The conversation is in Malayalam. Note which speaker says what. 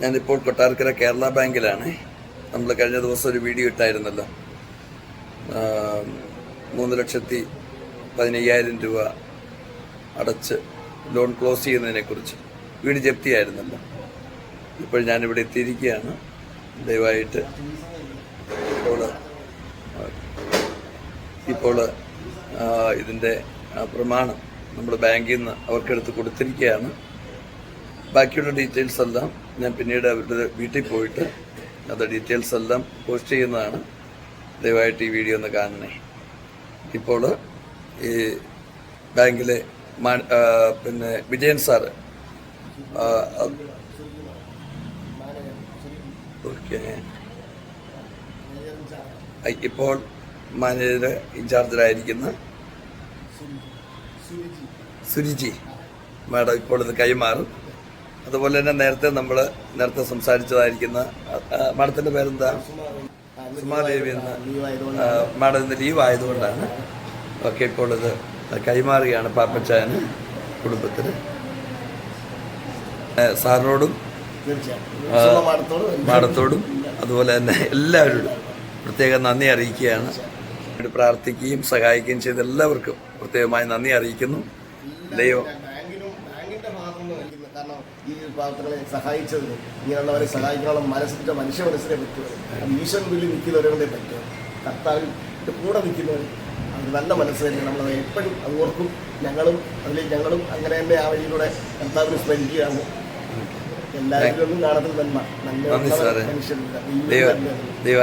Speaker 1: ഞാനിപ്പോൾ കൊട്ടാരക്കര കേരള ബാങ്കിലാണ്. നമ്മൾ കഴിഞ്ഞ ദിവസം ഒരു വീഡിയോ ഇട്ടായിരുന്നല്ലോ. മൂന്ന് ലക്ഷത്തി പതിനയ്യായിരം രൂപ അടച്ച് ലോൺ ക്ലോസ് ചെയ്യുന്നതിനെക്കുറിച്ച് വീട് ജപ്തിയായിരുന്നല്ലോ. ഇപ്പോൾ ഞാനിവിടെ എത്തിയിരിക്കുകയാണ്. ദയവായിട്ട് ഇപ്പോൾ ഇപ്പോൾ ഇതിന്റെ പ്രമാണം നമ്മുടെ ബാങ്കിൽ നിന്ന് അവർക്കെടുത്ത് കൊടുത്തിരിക്കുകയാണ്. ബാക്കിയുള്ള ഡീറ്റെയിൽസ് എല്ലാം ഞാൻ പിന്നീട് അവരുടെ വീട്ടിൽ പോയിട്ട് അത് ഡീറ്റെയിൽസ് എല്ലാം പോസ്റ്റ് ചെയ്യുന്നതാണ്. ദയവായിട്ട് ഈ വീഡിയോ ഒന്ന് കാണണേ. ഇപ്പോൾ ഈ ബാങ്കിലെ പിന്നെ വിജയൻ സാറ് ഓക്കെ. ഇപ്പോൾ മാനേജർ ഇൻചാർജിലായിരിക്കുന്ന സുരുചി മാഡം ഇപ്പോൾ ഇത് കൈമാറും. അതുപോലെ തന്നെ നേരത്തെ നമ്മൾ നേരത്തെ സംസാരിച്ചതായിരിക്കുന്ന മാഡത്തിന്റെ പേരെന്താ? സുമാദേവി എന്ന മാഡം ഇന്ന് ലീവ് ആയതുകൊണ്ടാണ്. ഒക്കെ ഇപ്പോൾ ഇത് കൈമാറുകയാണ് പാപ്പച്ചായന് കുടുംബത്തിന് സാറിനോടും മാഡത്തോടും അതുപോലെ തന്നെ എല്ലാവരോടും പ്രത്യേകം നന്ദി അറിയിക്കുകയാണ്. പ്രാർത്ഥിക്കുകയും സഹായിക്കുകയും ചെയ്ത എല്ലാവർക്കും പ്രത്യേകമായി നന്ദി അറിയിക്കുന്നു. ദൈവം
Speaker 2: കാരണം ഈ പാവങ്ങളെ സഹായിച്ചതിന് ഇങ്ങനെയുള്ളവരെ സഹായിക്കാനുള്ള മനസ്സിന്റെ മനുഷ്യ മനസ്സിനെ പറ്റുമോ അത് ഈശ്വരൻ വിളി നിൽക്കുന്നവരെ പറ്റുമോ കർത്താവിൽ കൂടെ നിൽക്കുന്നവർ അത് നല്ല മനസ്സ് തന്നെ നമ്മളത് എപ്പോഴും അത് ഓർക്കും. ഞങ്ങളും അതിൽ ഞങ്ങളും അങ്ങനെ തന്നെ ആ വഴിയിലൂടെ കർത്താവിനെ സ്മരിക്കുകയാണ്. എല്ലാവരിലും കാണത്തിൽ നന്മ.
Speaker 1: നല്ല മനുഷ്യരുണ്ട്
Speaker 2: മനുഷ്യരില്ല
Speaker 1: ദൈവം ദൈവം